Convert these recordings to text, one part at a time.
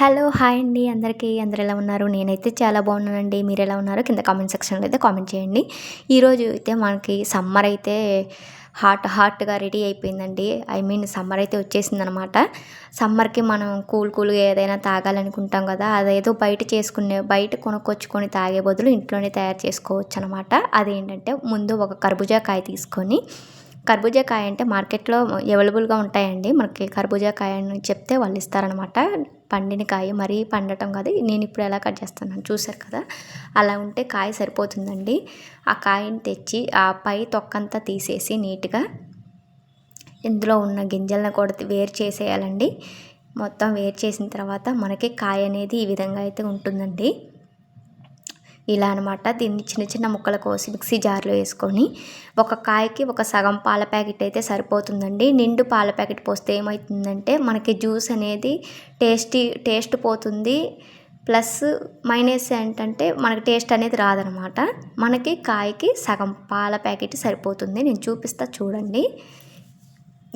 Hello hi అండి. అందరికీ అందరు ఎలా ఉన్నారు? నేనైతే చాలా బాగున్నానండి. మీరు ఎలా ఉన్నారు కింద కామెంట్ సెక్షన్లో అయితే కామెంట్ చేయండి. ఈరోజు అయితే మనకి సమ్మర్ అయితే హాట్ హాట్గా రెడీ అయిపోయిందండి. ఐ మీన్ సమ్మర్ అయితే వచ్చేసిందనమాట. సమ్మర్కి మనం కూల్ కూల్గా ఏదైనా తాగాలనుకుంటాం కదా అదేదో బయట చేసుకునే బయట కొనుక్కొచ్చుకొని తాగే బదులు ఇంట్లోనే తయారు చేసుకోవచ్చు అనమాట అదేంటంటే ముందు ఒక కర్బూజా కాయ తీసుకొని కర్బూజా కాయ అంటే మార్కెట్లో అవైలబుల్గా ఉంటాయండి. మనకి కర్బూజా కాయ అని చెప్తే వాళ్ళు ఇస్తారనమాట. పండిన కాయ మరీ పండటం కాదు. నేను ఇప్పుడు ఎలా కట్ చేస్తున్నాను చూసారు కదా? అలా ఉంటే కాయ సరిపోతుందండి. ఆ కాయని తెచ్చి ఆ పై తొక్కంతా తీసేసి నీట్గా ఇందులో ఉన్న గింజలను కూడా వేరు చేసేయాలండి. మొత్తం వేరు చేసిన తర్వాత మనకి కాయ అనేది ఈ విధంగా అయితే ఉంటుందండి. ఇలా అనమాట దీన్ని చిన్న చిన్న ముక్కలు కోసి మిక్సీ జార్లో వేసుకొని ఒక కాయకి ఒక సగం పాల ప్యాకెట్ అయితే సరిపోతుందండి. నిండు పాల ప్యాకెట్ పోస్తే ఏమవుతుందంటే మనకి జ్యూస్ అనేది టేస్టీ టేస్ట్ పోతుంది. ప్లస్ మైనస్ ఏంటంటే మనకి టేస్ట్ అనేది రాదనమాట మనకి కాయకి సగం పాల ప్యాకెట్ సరిపోతుంది. నేను చూపిస్తా చూడండి.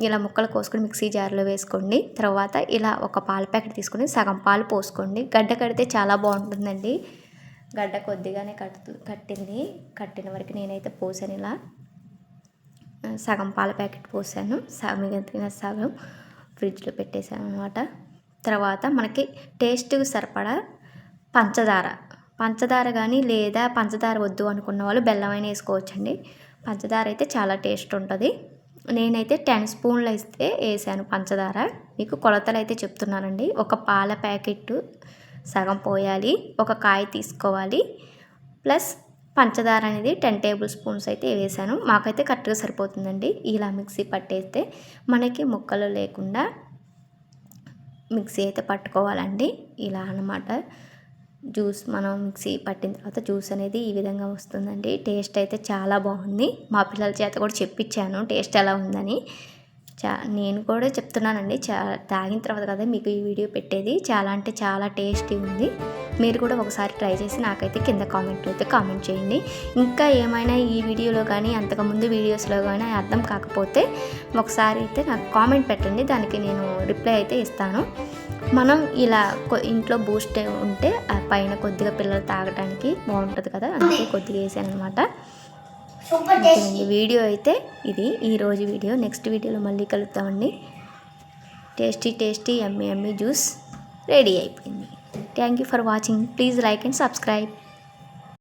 ఇలా ముక్కలు కోసుకొని మిక్సీ జార్లో వేసుకోండి. తర్వాత ఇలా ఒక పాల ప్యాకెట్ తీసుకొని సగం పాలు పోసుకోండి. గడ్డ కడితే చాలా బాగుంటుందండి. గడ్డ కొద్దిగానే కట్టు కట్టింది. కట్టిన వరకు నేనైతే పోసాను ఇలా. సగం పాల ప్యాకెట్ పోసాను. మిగిలిన సగం ఫ్రిడ్జ్లో పెట్టేశాను అనమాట తర్వాత మనకి టేస్ట్కి సరిపడా పంచదార. పంచదార కానీ లేదా పంచదార వద్దు అనుకున్న వాళ్ళు బెల్లమైన వేసుకోవచ్చండి. పంచదార అయితే చాలా టేస్ట్ ఉంటుంది. నేనైతే టెన్ స్పూన్లు అయితే వేసాను పంచదార. మీకు కొలతలు అయితే చెప్తున్నానండి. ఒక పాల ప్యాకెట్ సగం పోయాలి ఒక కాయ తీసుకోవాలి. ప్లస్ పంచదార అనేది టెన్ టేబుల్ స్పూన్స్ అయితే వేసాను. మాకైతే కరెక్ట్గా సరిపోతుందండి. ఇలా మిక్సీ పట్టేస్తే మనకి ముక్కలు లేకుండా మిక్సీ అయితే పట్టుకోవాలండి. ఇలా అనమాట జ్యూస్ మనం మిక్సీ పట్టిన తర్వాత జ్యూస్ అనేది ఈ విధంగా వస్తుందండి. టేస్ట్ అయితే చాలా బాగుంది. మా పిల్లల చేత కూడా చెప్పించాను. టేస్ట్ ఎలా ఉందని. చా నేను కూడా చెప్తున్నానండి. చా తాగిన తర్వాత కదా మీకు ఈ వీడియో పెట్టేది. చాలా అంటే చాలా టేస్టీ ఉంది. మీరు కూడా ఒకసారి ట్రై చేసి నాకైతే కింద కామెంట్ అయితే కామెంట్ చేయండి. ఇంకా ఏమైనా ఈ వీడియోలో కానీ అంతకుముందు వీడియోస్లో కానీ అర్థం కాకపోతే ఒకసారి అయితే నాకు కామెంట్ పెట్టండి. దానికి నేను రిప్లై అయితే ఇస్తాను. మనం ఇలా ఇంట్లో బూస్ట్ ఉంటే పైన కొద్దిగా పిల్లలు తాగడానికి బాగుంటుంది కదా? అందుకే కొద్దిగా వేసాను అనమాట వీడియో అయితే ఇది. ఈరోజు వీడియో. నెక్స్ట్ వీడియోలో మళ్ళీ కలుద్దామండి. Tasty tasty yummy yummy juice ready అయిపోయింది. Thank you for watching please like and subscribe